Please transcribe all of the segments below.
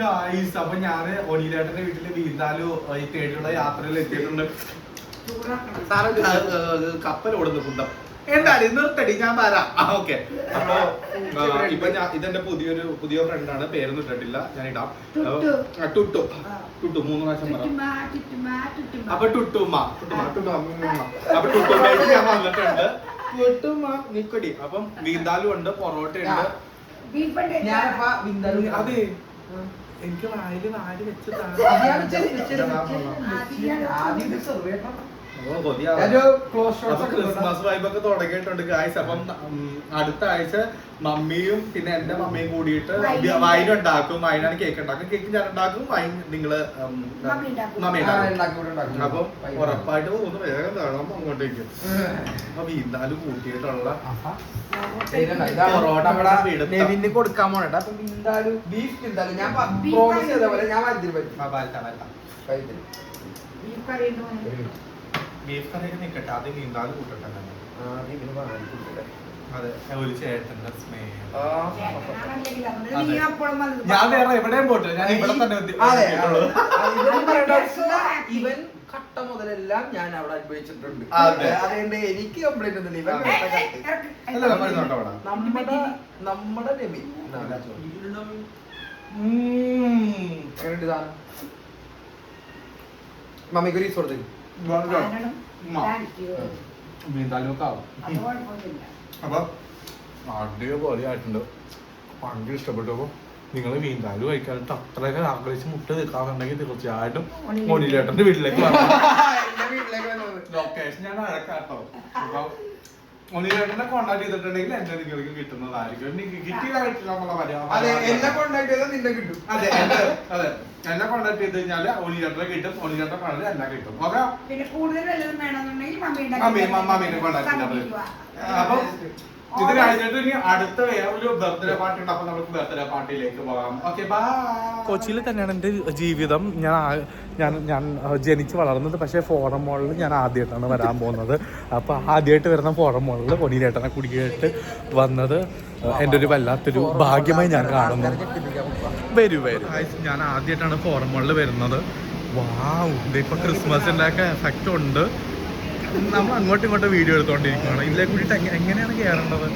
Guys അപ്പൊ ഞാൻ ഒനിലേട്ടന്റെ വീട്ടിൽ വീന്താലു ഈ തേടിയുള്ള യാത്രയിൽ എത്തിയിട്ടുണ്ട്. കപ്പൽ ഓടുന്നു കുന്തം. എന്താടി നിർത്തടി ഞാൻ വരാം. ഓക്കെ. അപ്പൊ ഇപ്പൊ ഞാൻ ഇതെന്റെ പുതിയൊരു പുതിയ ഫ്രണ്ടാണ് പേരൊന്നും ഇട്ടിട്ടില്ല. ഞാൻ ഇടാം. ടുട്ടു. ടുട്ടു. മൂന്ന് പ്രാവശ്യം പറയാം അപ്പൊ ടുട്ടുമ്മ ടുട്ടുമ്മ ടുട്ടുമ്മ. അപ്പൊ ടുട്ടുമ്മയ്ക്ക് ഞാൻ വന്നിട്ടുണ്ട്. ടുട്ടുമ്മ നിക്കടി. അപ്പം വീന്താലും ഉണ്ട് പൊറോട്ട ഉണ്ട് അതെ. എനിക്ക് വായിൽ വാരി വെച്ചതാ ആദ്യം ഇത് ക്രിസ്മസ് വൈബ് ഒക്കെ തുടങ്ങിയിട്ടുണ്ട് ഗായ്സ് അപ്പം അടുത്ത ആഴ്ച മമ്മിയും പിന്നെ എന്റെ മമ്മിയും കൂടിയിട്ട് വൈൻ ഉണ്ടാക്കും. വൈനാണ് കേക്ക് ഉണ്ടാക്കും. കേക്ക് ഞാൻ ഉണ്ടാക്കും വൈൻ നിങ്ങൾ മമ്മി ഉണ്ടാക്കും. അപ്പം. ഉറപ്പായിട്ട് ഒന്ന് വേഗം കാണാം അങ്ങോട്ടേക്ക് അപ്പൊ വീണ്ടാലും കൂട്ടിയിട്ടുള്ള കൊടുക്കാൻ പോണേട്ടാ. അപ്പൊ ബീഫ് ഞാൻ പ്രോമിസ്. ചെയ്ത പോലെ ഞാൻ പറ്റും വരട്ടാം. ബീഫ് കറിയൊക്കെ നിൽക്കട്ടെ ആദ്യം വീന്താലും കൂട്ടട്ടെ ഞാൻ. അതെ ഒരു ചേട്ടന്റെ സ്നേഹം. ഞാൻ വേറെ എവിടെയും പോട്ടില്ല ഞാൻ ഇവിടെ തന്നെ ഇവൻ കട്ട മുതലെല്ലാം ഞാൻ അവിടെ അനുഭവിച്ചിട്ടുണ്ട്. അതെ. അതുകൊണ്ട് എനിക്ക് കംപ്ലൈന്റ് ഒന്നുമില്ല. ഇവൻ. നമ്മുടെ നമ്മുടെ രമി മമ്മിക്ക് ഒരു കൊടുത്തേക്ക് ആവും അപ്പൊ അടിപൊളിയായിട്ടുണ്ട്. ഭയങ്കര ഇഷ്ടപ്പെട്ടു. അപ്പൊ നിങ്ങൾ വീന്താലും കഴിക്കാനായിട്ട് അത്രയൊക്കെ ആഗ്രഹിച്ച് മുട്ട നിൽക്കാറുണ്ടെങ്കിൽ തീർച്ചയായിട്ടും മോനിലേട്ടന്റെ വീട്ടിലേക്ക് വരണം. ലൊക്കേഷൻ ഞാൻ അഴക്കാട്ടോ. അപ്പൊ മോനിലേട്ടനെ കോണ്ടാക്ട് ചെയ്തിട്ടുണ്ടെങ്കിൽ എന്റെ നിങ്ങൾക്ക് കിട്ടുന്നതായിരിക്കും എനിക്ക് കിട്ടിയതായിട്ടില്ല എന്നുള്ള അതെ എന്നെ കോണ്ടാക്ട് ചെയ്താൽ നിന്നെ കിട്ടും. അതെ അതെ. എന്നെ കോണ്ടാക്ട് ചെയ്ത് കഴിഞ്ഞാൽ ഒളിയേട്ടനെ കിട്ടും. ഒളിയേട്ടൻ പറഞ്ഞത് എല്ലാം കിട്ടും. ഓക്കെ? പിന്നെ കൂടുതൽ മമ്മീനെ കോണ്ടാക്ട് ചെയ്താൽ അപ്പൊ ഇത് കഴിഞ്ഞിട്ട് ഇനി അടുത്ത ഒരു ബർത്ത്ഡേ പാർട്ടി ഉണ്ട്. അപ്പൊ നമുക്ക് ബർത്ത്ഡേ പാർട്ടിയിലേക്ക് പോകാം. ഓക്കെ ബൈ കൊച്ചിയിൽ തന്നെയാണ് എന്റെ ജീവിതം. ഞാൻ ഞാൻ ഞാൻ ജനിച്ച് വളർന്നത് പക്ഷേ ഫോറം മോളിൽ ഞാൻ ആദ്യമായിട്ടാണ് വരാൻ പോകുന്നത്. അപ്പോൾ ആദ്യമായിട്ട് വരുന്ന ഫോറം മോളിൽ പൊടിയിലേട്ടനെ കുടിയായിട്ട് വന്നത് എന്റെ ഒരു വല്ലാത്തൊരു ഭാഗ്യമായി ഞാൻ കാണുന്നു. വരൂ വരൂ. ഞാൻ ആദ്യമായിട്ടാണ് ഫോറം മോളിൽ വരുന്നത്. വാ ഇപ്പോൾ ക്രിസ്മസിന്റെ ഒക്കെ എഫക്റ്റ് ഉണ്ട്. നമ്മൾ അങ്ങോട്ടും ഇങ്ങോട്ടും വീഡിയോ എടുത്തോണ്ടിരിക്കുകയാണ് ഇതിലെ കൂടിയിട്ട് എങ്ങ- എങ്ങനെയാണ് കയറേണ്ടത്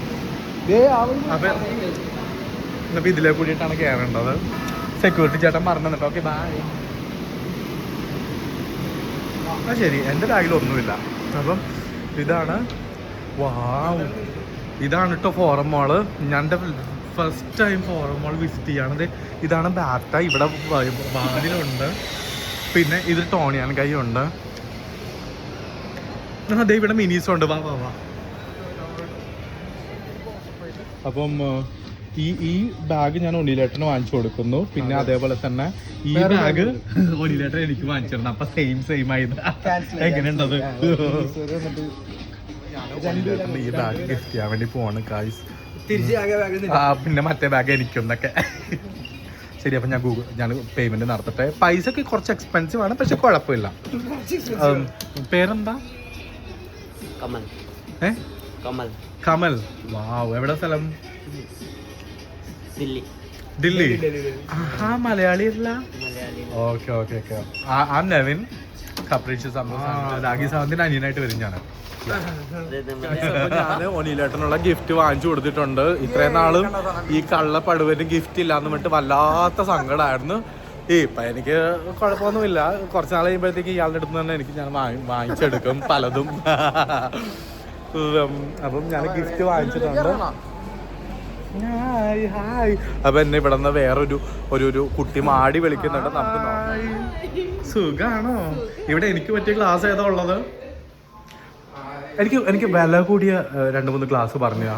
അപ്പൊ അപ്പൊ ഇതിലെ കൂടിയിട്ടാണ് കയറേണ്ടത് സെക്യൂരിറ്റി ചേട്ടൻ പറഞ്ഞു തന്നിട്ട്. ഓക്കെ ബായ് ആ ശരി. എന്റെ ബാഗിൽ ഒന്നുമില്ല. അപ്പം ഇതാണ് വാവ് ഇതാണ് കേട്ടോ ഫോറം മോൾ ഞാൻ first time forum mall visit ചെയ്യണത് ഇതാണ് ബാറ്റ. ഇവിടെ വാതിലുണ്ട്. പിന്നെ ഇത് ടോണിയാൻ കൈ ഉണ്ട് അതെ ഇവിടെ മിനീസും ഉണ്ട്. വാ വാ വാ. അപ്പം ഈ ഈ ബാഗ് ഞാൻ ഒണിലേട്ടന് വാങ്ങിച്ചു കൊടുക്കുന്നു. പിന്നെ അതേപോലെ തന്നെ ഈ ബാഗ്. ഒണിലേട്ടൻ എനിക്ക് വാങ്ങിച്ചിരുന്നു അപ്പൊ സെയിം സെയിം ആയത് എങ്ങനെയുണ്ടത്? ഈ ബാഗ് ഗിഫ്റ്റ് ചെയ്യാൻ വേണ്ടി പോണ് കായ്സ് ആ പിന്നെ മറ്റേ ബാഗ് എനിക്കൊന്നൊക്കെ. ശരി അപ്പൊ ഞാൻ ഗൂഗിൾ ഞാൻ പേയ്മെന്റ് നടത്തട്ടെ. പൈസ ഒക്കെ കുറച്ച് എക്സ്പെൻസീവ് ആണ് പക്ഷെ കുഴപ്പമില്ല. പേരെന്താ? കമൽ. ഏ? കമൽ. കമൽ. വാവ് എവിടെ സ്ഥലം? ദില്ലി. ദില്ലി. ആ മലയാളി അല്ല ഓക്കെ ഓക്കെ ഓക്കെ. ആ നെവിൻ കപ്രീച്ച് രാഗി സാന്തിന്റെ അനിയനായിട്ട് വരും ഞാൻ ഞാൻ ഒനിലേട്ടനുള്ള ഗിഫ്റ്റ് വാങ്ങിച്ചു കൊടുത്തിട്ടുണ്ട്. ഇത്രയും നാളും ഈ കള്ള പടുവിന് ഗിഫ്റ്റ് ഇല്ലാന്ന് പറഞ്ഞിട്ട് വല്ലാത്ത സങ്കടമായിരുന്നു ഈ ഇപ്പൊ എനിക്ക് കുഴപ്പമൊന്നുമില്ല. കുറച്ച് നാൾ കഴിയുമ്പോഴത്തേക്ക് ഇയാളുടെ അടുത്ത് തന്നെ എനിക്ക് ഞാൻ വാങ്ങി വാങ്ങിച്ചെടുക്കും പലതും. അപ്പം ഞാൻ ഗിഫ്റ്റ് വാങ്ങിച്ചിട്ടുണ്ട്. Hi hi. അപ്പൊ എന്നെ ഇവിടെ നിന്ന് വേറൊരു ഒരു ഒരു കുട്ടി മാടി വിളിക്കുന്നുണ്ട്. നമുക്ക്. സുഖാണോ? ഇവിടെ എനിക്ക് പറ്റിയ ക്ലാസ് ഏതാ ഉള്ളത്? എനിക്ക് എനിക്ക് വില കൂടിയ രണ്ട് മൂന്ന് ക്ലാസ് പറഞ്ഞു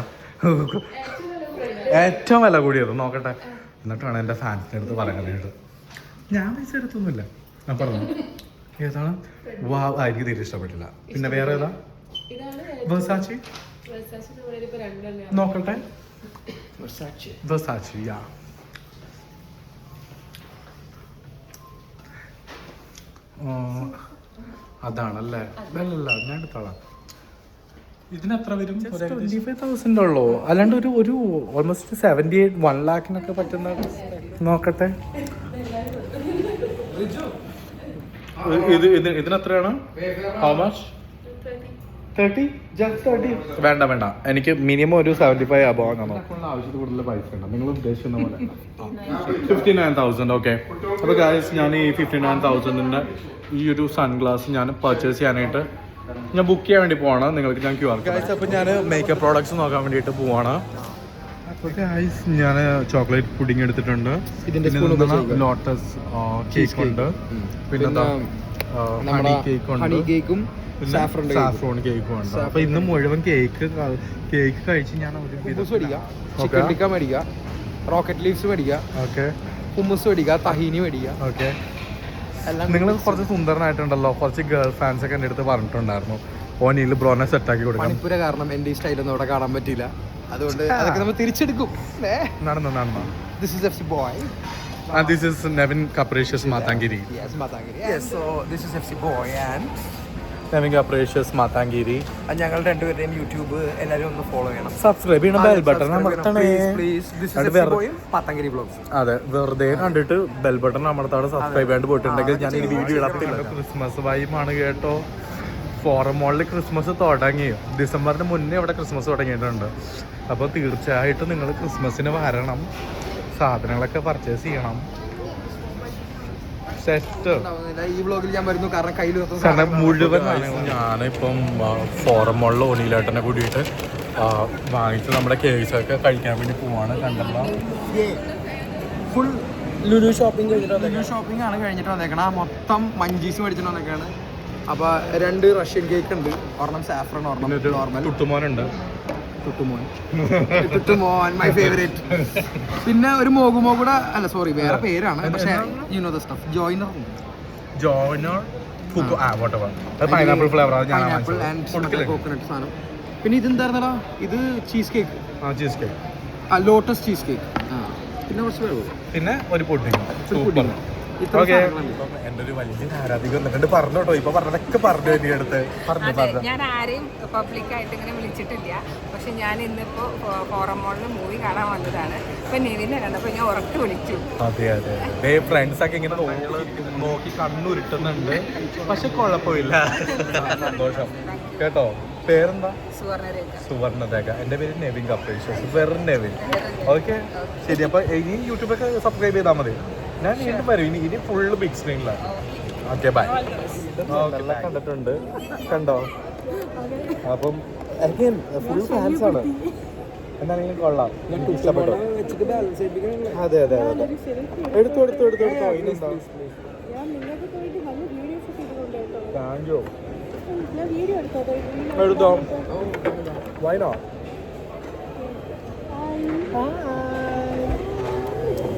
ഏറ്റവും വില കൂടിയത്. നോക്കട്ടെ. എന്നിട്ടാണ് എന്റെ ഫാൻസിന്റെ അടുത്ത് പറയാനായിട്ട് ഞാൻ പൈസ എടുത്തൊന്നുമില്ല. ഞാൻ പറഞ്ഞു. ഏതാണ്? വാ ആ, എനിക്ക് തീരെ ഇഷ്ടപ്പെട്ടില്ല. പിന്നെ വേറെ ഏതാ? വെർസാച്ചി നോക്കട്ടെ. വെർസാച്ചി യാ. ആ, അതാണല്ലേ? അല്ലല്ല ഞാൻ എടുത്തോളാം. ഇതിനെത്ര വരും? ട്വന്റി ഫൈവ് തൗസൻഡ് ഉള്ളൂ. അല്ലാണ്ട് ഒരു ഒരു ഓൾമോസ്റ്റ് സെവന്റി എയ്റ്റ് വൺ ലാക്കിനൊക്കെ പറ്റുന്ന നോക്കട്ടെ. ഇത് ഇത് ഇതിന് how much thirty just thirty വേണ്ട വേണ്ട. എനിക്ക് മിനിമം ഒരു സെവന്റി ഫൈവ് അബോ ആണ് ആവശ്യത്തിൽ കൂടുതൽ പൈസ ഉണ്ട്. നിങ്ങൾ ഉദ്ദേശിക്കുന്ന പോലെ. ഫിഫ്റ്റി നയൻ തൗസൻഡ് ഓക്കെ അപ്പോൾ ഗായ്സ് ഞാൻ ഈ ഫിഫ്റ്റി നയൻ തൗസൻഡിന്റെ ഈ ഒരു സൺഗ്ലാസ് ഞാൻ പർച്ചേസ് ചെയ്യാനായിട്ട് ഞാൻ ബുക്ക് ചെയ്യാൻ വേണ്ടി പോവാണ്. നിങ്ങൾക്ക് ഞാൻ ക്യൂ ആർ ഗായ്സ് അപ്പോൾ ഞാൻ മേക്കപ്പ് പ്രോഡക്ട്സ് നോക്കാൻ വേണ്ടിയിട്ട് പോവാണ്. ഞാൻ ചോക്ലേറ്റ് പുഡിംഗ് എടുത്തിട്ടുണ്ട്. ഇതിന്റെ. ലോട്ടസ് കേക്ക് ഉണ്ട്. പിന്നെ ഹണി കേക്ക് ഉണ്ട്. കേക്കും സാഫ്രൺ കേക്കും ഉണ്ട്. അപ്പൊ ഇന്ന് മുഴുവൻ കേക്ക് കേക്ക് കഴിച്ച് ഞാൻ ചിക്കൻ ടിക്ക മേടിക്കുക റോക്കറ്റ് ലീവ്സ് മേടിക്കുക ഓക്കെ ഹുമ്മസ് മേടിക്കുക തഹീനി മേടിക്കുക ഓക്കെ എല്ലാം നിങ്ങൾ കുറച്ച് സുന്ദരനായിട്ടുണ്ടല്ലോ. കുറച്ച് ഗേൾ ഫാൻസ് ഒക്കെ എന്റെ അടുത്ത് പറഞ്ഞിട്ടുണ്ടായിരുന്നു. ഓനിയിൽ ബ്രോനെ സെറ്റ് ആക്കി കൊടുക്കണം മണിപ്പുര കാരണം എന്റെ ഈ സ്റ്റൈലൊന്നും അവിടെ കാണാൻ പറ്റില്ല അതുകൊണ്ട് അതൊക്കെ നമ്മൾ തിരിച്ചെടുക്കും. നടന്നു നടന്നു? This is F C boy And this is Nevin Capricious Matangiri. Yes, Matangiri. Yes so this is FC Boy boy and Capricious Matangiri. And ഞങ്ങൾ രണ്ടുപേരുടെയും യൂട്യൂബ് എല്ലാവരും ഒന്ന് ഫോളോ ചെയ്യണം. സബ്സ്ക്രൈബ് ചെയ്യണം ബെൽ ബട്ടൺ അമർത്തണേ. പ്ലീസ് ദിസ് അത് is വേറെ- ബോയും മാതാംഗിരി ബ്ലോഗ്സ് അതെ വെറുതെ കണ്ടിട്ട് ബെൽ ബട്ടൺ അമർത്താതെ സബ്സ്ക്രൈബ് ചെയ്യാണ്ട് പോയിട്ടുണ്ടെങ്കിൽ ഞാൻ ഈ വീഡിയോ ഇടത്തില്ല. ക്രിസ്മസ് വൈബാണ് കേട്ടോ. ഫോറം മോളിൽ ക്രിസ്മസ് തുടങ്ങി. ഡിസംബറിന് മുന്നേ ഇവിടെ ക്രിസ്മസ് തുടങ്ങിയിട്ടുണ്ട്. അപ്പോൾ തീർച്ചയായിട്ടും നിങ്ങൾ ക്രിസ്മസിന് വരണം. സാധനങ്ങളൊക്കെ പർച്ചേസ് ചെയ്യണം. സെറ്റ് ഈ ഞാൻ വരുന്നു. കാരണം കയ്യിൽ കാരണം മുഴുവൻ ഞാനിപ്പം ഫോറം മോളിൽ ഓണിയിലേട്ടനെ കൂടിയിട്ട് വാങ്ങിച്ച് നമ്മുടെ കേക്ക്സൊക്കെ കഴിക്കാൻ വേണ്ടി പോവാണ്. കണ്ടല്ലോ. Full Lulu shopping Lulu shopping ആണ് കഴിഞ്ഞിട്ട് വന്നേക്കണം. മൊത്തം മഞ്ചീസ് മേടിച്ചിട്ട് വന്നേക്കാണ്. അപ്പൊ രണ്ട് റഷ്യൻ കേക്ക് ഉണ്ട്. ഒരെണ്ണം സാഫ്രൺ ഒരെണ്ണം നോർമൽ തുട്ടുമോനുണ്ട്. കുട്ടുമോൻ കുട്ടുമോൻ മൈ ഫേവറേറ്റ് പിന്നെ ഒരു മോഗുമോ കൂടെ അല്ല സോറി വേറെ പേരാണ്. പക്ഷേ you know the stuff joiner joiner pineapple flavour pineapple and coconut സാധനം. പിന്നെ ഇതെന്തായിരുന്നടാ? ഇത് ചീസ് കേക്ക് ആ ചീസ് കേക്ക് ആ ലോട്ടസ് ചീസ് കേക്ക് പിന്നെ കുറച്ച് പിന്നെ ഒരു പുഡിംഗ് സൂപ്പർ ഓക്കെ ഒരു വലിയ ആരാധിക വന്നിട്ടുണ്ട് പറഞ്ഞു കേട്ടോ ഇപ്പൊ പറഞ്ഞതൊക്കെ പറഞ്ഞു എന്റെ അടുത്ത്. പറഞ്ഞു പറഞ്ഞു. ഞാൻ ആരെയും പബ്ലിക് ആയിട്ട് ഇങ്ങനെ വിളിച്ചിട്ടില്ല. പക്ഷെ ഞാൻ ഇന്നിപ്പോ ഫോറം മോളിൽ മൂവി കാണാൻ വന്നതാണ്. ഇപ്പൊ നിവിനെ കണ്ടപ്പോ ഞാൻ ഉറക്കെ വിളിച്ചു. അതെ അതെ ദേ ഫ്രണ്ട്സ് ഒക്കെ ഇങ്ങനെ നോക്കി കണ്ണുരുട്ടുന്നുണ്ട്. പക്ഷെ കുഴപ്പമില്ല. സന്തോഷം. കേട്ടോ? പേരെന്താ? സുവർണരേഖ. എന്റെ പേര് നെവിൻ കപ്രീഷ്യസ് വെറും നെവിൻ. ഓക്കെ ശരി അപ്പൊ ഇനി യൂട്യൂബൊക്കെ സബ്സ്ക്രൈബ് ചെയ്താൽ മതി. ഞാൻ വീണ്ടും വരും. ഇനി ഇനി ഫുള്ള് ബിഗ് സ്ക്രീനിലാണ് ഓക്കെ ബൈ കണ്ടിട്ടുണ്ട്. കണ്ടോ? അപ്പം ഫുൾ ഫാൻസ് ആണ്. എന്താണെങ്കിലും കൊള്ളാം. ഇഷ്ടപ്പെട്ടു. അതെ അതെ അതെ. എടുത്തു എടുത്തു താങ്ക് യു എടുത്തോ എടുത്തോ. വൈനോ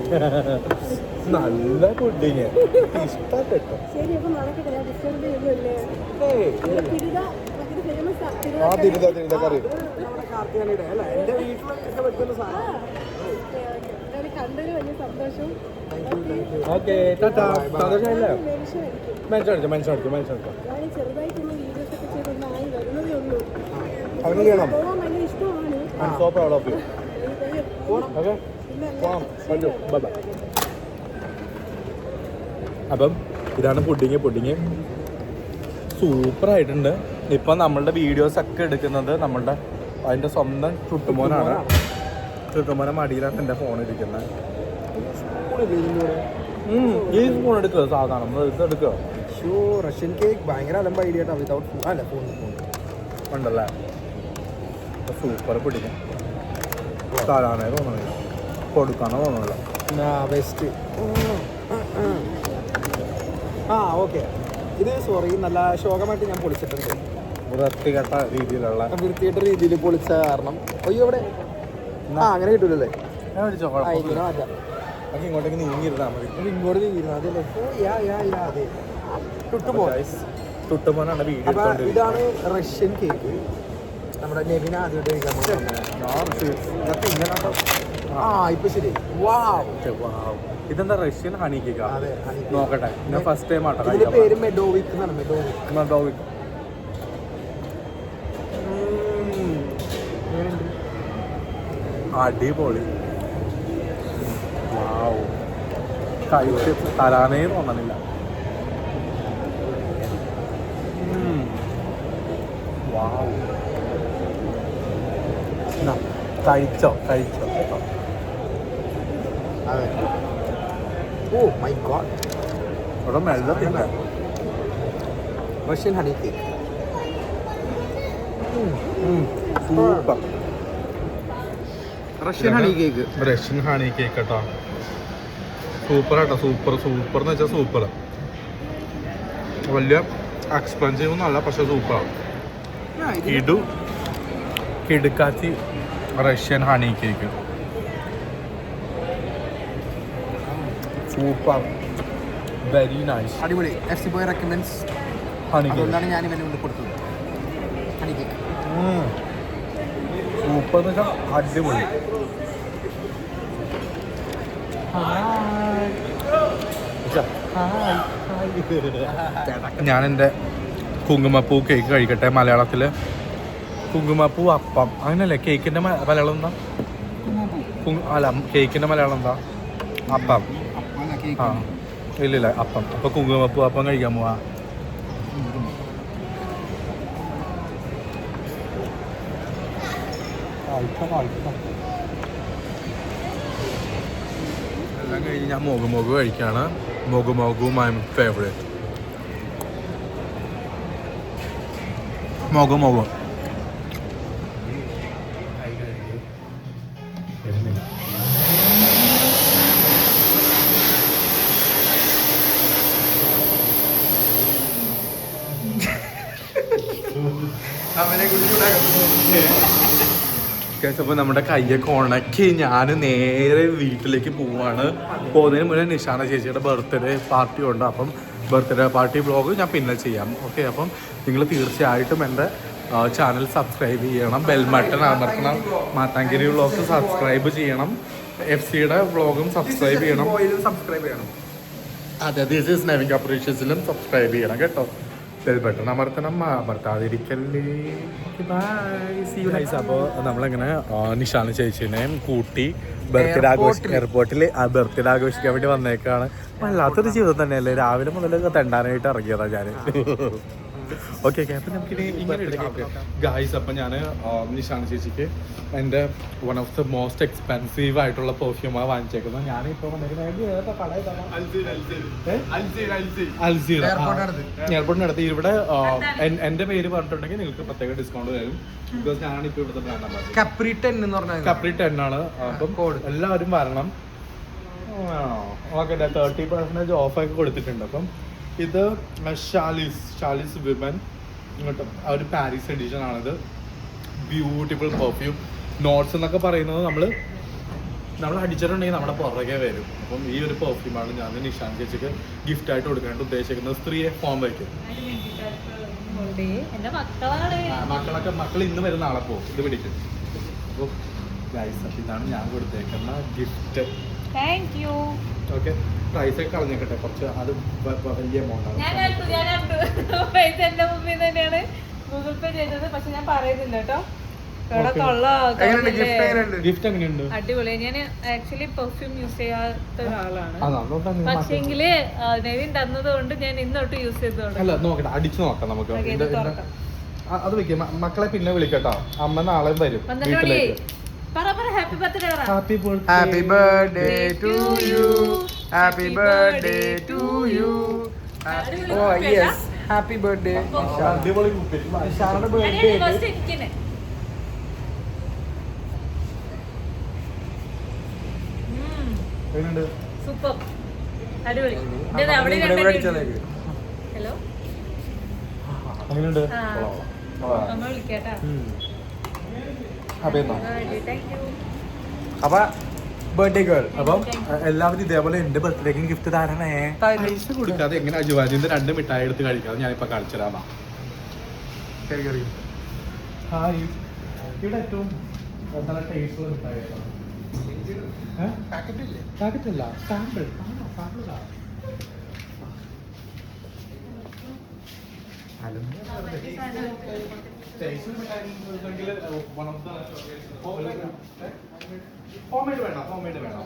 നല്ല പുഡിങ് ഇഷ്ടപ്പെട്ടു. ആ. തിരുത തിരുത കറി. ഓക്കെ ഞാൻ ചെറുതായിട്ടൊന്ന് വീഡിയോസ് ഒക്കെ ബൈ ആയി വരുന്നതേ ഉള്ളൂ അങ്ങനെ ചെയ്യണം പോകാൻ ഭയങ്കര ഇഷ്ടമാണ് I'm so proud of you. Okay? പിന്നെ പോവാം പറ്റൂ ബൈ ബൈ അപ്പം ഇതാണ് പുഡിങ്. പുഡിങ് സൂപ്പർ ആയിട്ടുണ്ട് ഇപ്പം നമ്മളുടെ വീഡിയോസൊക്കെ എടുക്കുന്നത് നമ്മളുടെ അതിന്റെ സ്വന്തം ചുട്ടുമോനാണ്. ചുട്ടുമോനെ മടിയിലാണ് എന്റെ ഫോൺ ഇരിക്കുന്നത് ഫോൺ ഈ ഫോൺ എടുക്കുക സാധാരണ. ഇത് എടുക്കുക റഷ്യൻ കേക്ക് ഭയങ്കര അലമ്പ ഐഡിയ വിതൗട്ട് അല്ല ഫോൺ ഫോൺ ഉണ്ടല്ലേ? സൂപ്പർ പിടിക്കും തരാനേ തോന്നണില്ല. കൊടുക്കാനോ തോന്നണില്ല. West okay. ഇത് സോറി നല്ല ശോകമായിട്ട് ഞാൻ പൊളിച്ചിട്ടുണ്ട്. വൃത്തികെട്ട രീതിയിലുള്ള വൃത്തികെട്ട രീതിയിൽ പൊളിച്ച കാരണം. അയ്യോ ഇവിടെ ആ അങ്ങനെ കിട്ടൂലല്ലേ? ഇങ്ങനെ മാറ്റാം. നമുക്ക് ഇങ്ങോട്ടേക്ക് നീങ്ങിയിരുന്നാൽ മതി. ഇങ്ങോട്ട് നീങ്ങിയിരുന്നു അതല്ലേ ഓ, യാ യാ യാ അതെ. ടുട്ടുമോ തുട്ടുമോനാണ് വീഡിയോ അപ്പൊ ഇതാണ് റഷ്യൻ കേക്ക് നമ്മുടെ നെബിന ആദ്യമായിട്ട് കഴിക്കാൻ പോകുന്നത്. ഇതൊക്കെ ഇങ്ങനെ. ആ ഇപ്പൊ ശരി. Wow Wow. ഇതെന്താ റഷ്യൻ ഹണി കേക്ക് നോക്കട്ടെ. ഞാൻ ഫസ്റ്റ് ടൈം ആട്ടോ മെഡോവിക് അടിപൊളി. വാവ്. കഴിച്ച് തരാനേ തോന്നണില്ല. വാവ്. കഴിച്ചോ കഴിച്ചോ. അതെ. ഓ മൈ ഗോഡ് ഇവിടെ തിന്നെ Russian honey cake super Russian honey cake Russian honey cake കേട്ടോ. സൂപ്പർ കേട്ടോ സൂപ്പർ സൂപ്പർ എന്ന് വെച്ചാൽ സൂപ്പർ വലിയ എക്സ്പെൻസീവ് ഒന്നല്ല പക്ഷെ സൂപ്പറാണ് ഇടു കിടുക്കാച്ചി Russian honey cake super. Very nice അടിപൊളി. F C boy recommends honey അതുകൊണ്ടാണ് ഞാൻ ഇവന് കൊണ്ട് കൊടുത്തത്. ഹണി കേക്ക് സൂപ്പർ എന്ന് വെച്ചാൽ അടിപൊളി. ഞാൻ എന്റെ കുങ്കുമപ്പൂ കേക്ക് കഴിക്കട്ടെ മലയാളത്തിൽ കുങ്കുമപ്പൂ അപ്പം. അങ്ങനെയല്ലേ കേക്കിന്റെ മലയാളം എന്താ? അല്ല കേക്കിന്റെ മലയാളം എന്താ? അപ്പം. ആ. ഇല്ലില്ല അപ്പം. അപ്പം കുങ്കുമപ്പൂ അപ്പം കഴിക്കാൻ പോവാ. എല്ലാം കഴിഞ്ഞ് ഞാൻ മുഖ മുഖ കഴിക്കാണ്. മുഖ മുഖവും ഐ ഫേവറേറ്റ് മുഖ മുഖം. അപ്പോൾ നമ്മുടെ കയ്യൊക്കെ ഉണക്കി ഞാൻ നേരെ വീട്ടിലേക്ക് പോവാണ്. പോകുന്നതിന് മുന്നേ നിഷാന ചേച്ചിയുടെ ബർത്ത്ഡേ പാർട്ടി ഉണ്ട്. അപ്പം ബർത്ത്ഡേ പാർട്ടി ബ്ലോഗ് ഞാൻ പിന്നെ ചെയ്യാം. ഓക്കെ അപ്പം നിങ്ങൾ തീർച്ചയായിട്ടും എന്റെ ചാനൽ സബ്സ്ക്രൈബ് ചെയ്യണം. ബെൽബട്ടൺ അമർത്തണം. മാത്താങ്കിരി ബ്ലോഗ് സബ്സ്ക്രൈബ് ചെയ്യണം. എഫ് സിയുടെ വ്ളോഗും സബ്സ്ക്രൈബ് ചെയ്യണം. സബ്സ്ക്രൈബ് ചെയ്യണം. അതെ ദിസ് ഈസ് നവിംഗ് അപ്രീഷ്യസിലും സബ്സ്ക്രൈബ് ചെയ്യണം കേട്ടോ. ബെൽ ബട്ടൺ അമർത്തണം അമർത്താതിരിക്കല്ലേ അപ്പോൾ നമ്മളിങ്ങനെ നിഷാന ചേച്ചീനെ കൂട്ടി ബർത്ത്ഡേ ആഘോഷിക്കാൻ എയർപോർട്ടിൽ ആ ബർത്ത്ഡേ ആഘോഷിക്കാൻ വേണ്ടി വന്നേക്കാണ്. വല്ലാത്തൊരു ജീവിതം തന്നെയല്ലേ? രാവിലെ മുതലൊക്കെ തെണ്ടാനായിട്ട് ഇറങ്ങിയതാ ഞാൻ ഓക്കെ ഓക്കെ അപ്പം നമുക്കിനി ഇങ്ങനെ ഗായ്സ് അപ്പം ഞാൻ നിഷാന ചേച്ചിക്ക് എന്റെ one of the most expensive ആയിട്ടുള്ള പെർഫ്യൂമാണ് വാങ്ങിച്ചേക്കുന്നത്. ഞാനിപ്പോൾ എയർപോർട്ടിന് അടുത്ത്. ഇവിടെ എന്റെ പേര് പറഞ്ഞിട്ടുണ്ടെങ്കിൽ നിങ്ങൾക്ക് പ്രത്യേക ഡിസ്കൗണ്ട് തരും. ബിക്കോസ് ഞാനാണ് ഇപ്പോൾ ഇവിടുത്തെ ബ്രാൻഡ് കപ്രി ടെൻ എന്ന് പറഞ്ഞാൽ കപ്രി ടെൻ ആണ്. അപ്പം കോഡ് എല്ലാവരും വരണം. ഓക്കെ തേർട്ടി പെർസെന്റേജ് ഓഫൊക്കെ കൊടുത്തിട്ടുണ്ട്. അപ്പം ഇത് ഷാലിസ് ഷാലിസ് വിമൻ കേട്ടോ ആ ഒരു പാരീസ് എഡിഷൻ ആണിത്. ബ്യൂട്ടിഫുൾ പെർഫ്യൂം നോട്ട്സ് എന്നൊക്കെ പറയുന്നത് നമ്മൾ നമ്മൾ അടിച്ചിട്ടുണ്ടെങ്കിൽ നമ്മുടെ പുറകെ വരും. അപ്പം ഈ ഒരു പെർഫ്യൂമാണ് ഞാൻ നിഷാൻ ചേച്ചിക്ക് ഗിഫ്റ്റ് ആയിട്ട് കൊടുക്കാനായിട്ട് ഉദ്ദേശിക്കുന്നത്. സ്ത്രീയെ ഫോം വയ്ക്കും. മക്കളൊക്കെ മക്കൾ ഇന്ന് വരും നാളെ പോകും. ഇത് പിടിക്കും. അപ്പോൾ ഗൈസ് ഇതാണ് ഞാൻ കൊടുത്തേക്കുന്ന gift thank you okay price ഒക്കെ കളഞ്ഞേക്കട്ടെ. കുറച്ച് അത് വലിയ എമൗണ്ട് ഞാൻ ആണ് പൈസ എന്റെ മുമ്പിൽ തന്നെയാണ് ഗൂഗിൾ പേ ചെയ്തത്. പക്ഷെ ഞാൻ പറയുന്നില്ല കേട്ടോ. ഗിഫ്റ്റ് എങ്ങനെയുണ്ട്? അടിപൊളി. ഞാൻ ആക്ച്വലി പെർഫ്യൂം യൂസ് ചെയ്യാത്ത ഒരാളാണ്. പക്ഷെങ്കിൽ നെവിൻ തന്നത് കൊണ്ട് ഞാൻ ഇന്നോട്ട് യൂസ് ചെയ്ത് അല്ല തുടങ്ങി നോക്കട്ടെ. അടിച്ചു നോക്കാം നമുക്ക്. Okay, ഇത് ഇത് ഇത് തുറക്കാം. ആ, അത് വെക്കാം. മക്കളെ പിന്നെ വിളിക്കട്ടോ. അമ്മ നാളെ വരും birthday happy happy birthday to you happy birthday to you oh yes happy birthday ഷാറുടെ birthday super. അടിപൊളി. ഹലോ വിളിക്കാട്ടാ അപ്പൊ ബർത്ത്ഡേ ഗേൾ അപ്പം എല്ലാവരും ഇതേപോലെ എന്റെ ബർത്ത്ഡേക്കും ഗിഫ്റ്റ് തരണേ. തരും. പൈസ കൊടുക്കാതെ എങ്ങനെ അജുവാജിന്റെ രണ്ട് മിഠായി എടുത്ത് കഴിക്കാതെ ഞാനിപ്പോ കളിച്ചതാ കയറി കയറി. ഹായ് ഇവിടെ ഏറ്റവും നല്ല ടേസ്റ്റുള്ള മിഠായി ഏതാണ്? ഏ? പാക്കറ്റ് അല്ല സാമ്പിൾ സാമ്പിൾ വേണം വേണം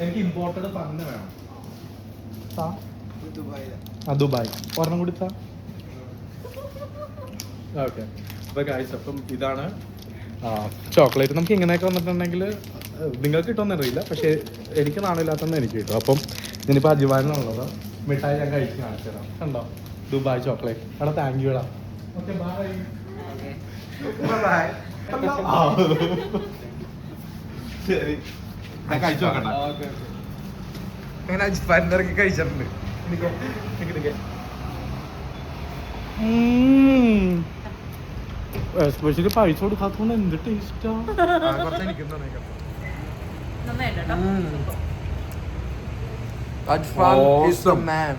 എനിക്ക് ഇമ്പോർട്ടഡ് വേണം. ആ ദുബായ്. ഒരെണ്ണം കൂടി താ ഓക്കെ. അപ്പോൾ ഗായ്സ് അപ്പം ഇതാണ് ചോക്ലേറ്റ് നമുക്ക് ഇങ്ങനെയൊക്കെ വന്നിട്ടുണ്ടെങ്കിൽ നിങ്ങൾക്ക് കിട്ടുമെന്ന് അറിയില്ല പക്ഷേ എനിക്ക് നാണില്ലാത്തതെന്ന് എനിക്ക് കിട്ടും. അപ്പം ഞാനിപ്പോൾ അജിവാനാണുള്ളത് മിഠായി ഞാൻ കഴിച്ച് കാണിച്ചു തരാം കണ്ടോ? ദുബായ് ചോക്ലേറ്റ് എടാ താങ്ക് യു എടാ ഓക്കെ. ബൈ ശരി. ഞാൻ കഴിച്ചു നോക്കട്ടെ. അങ്ങനെ ഇറക്കി കഴിച്ചിട്ടുണ്ട്. എസ്പെഷ്യലി പൈസ കൊടുക്കാത്തതുകൊണ്ട് എന്ത് ടേസ്റ്റാ അജ്ഫാൻ is the Awesome. man.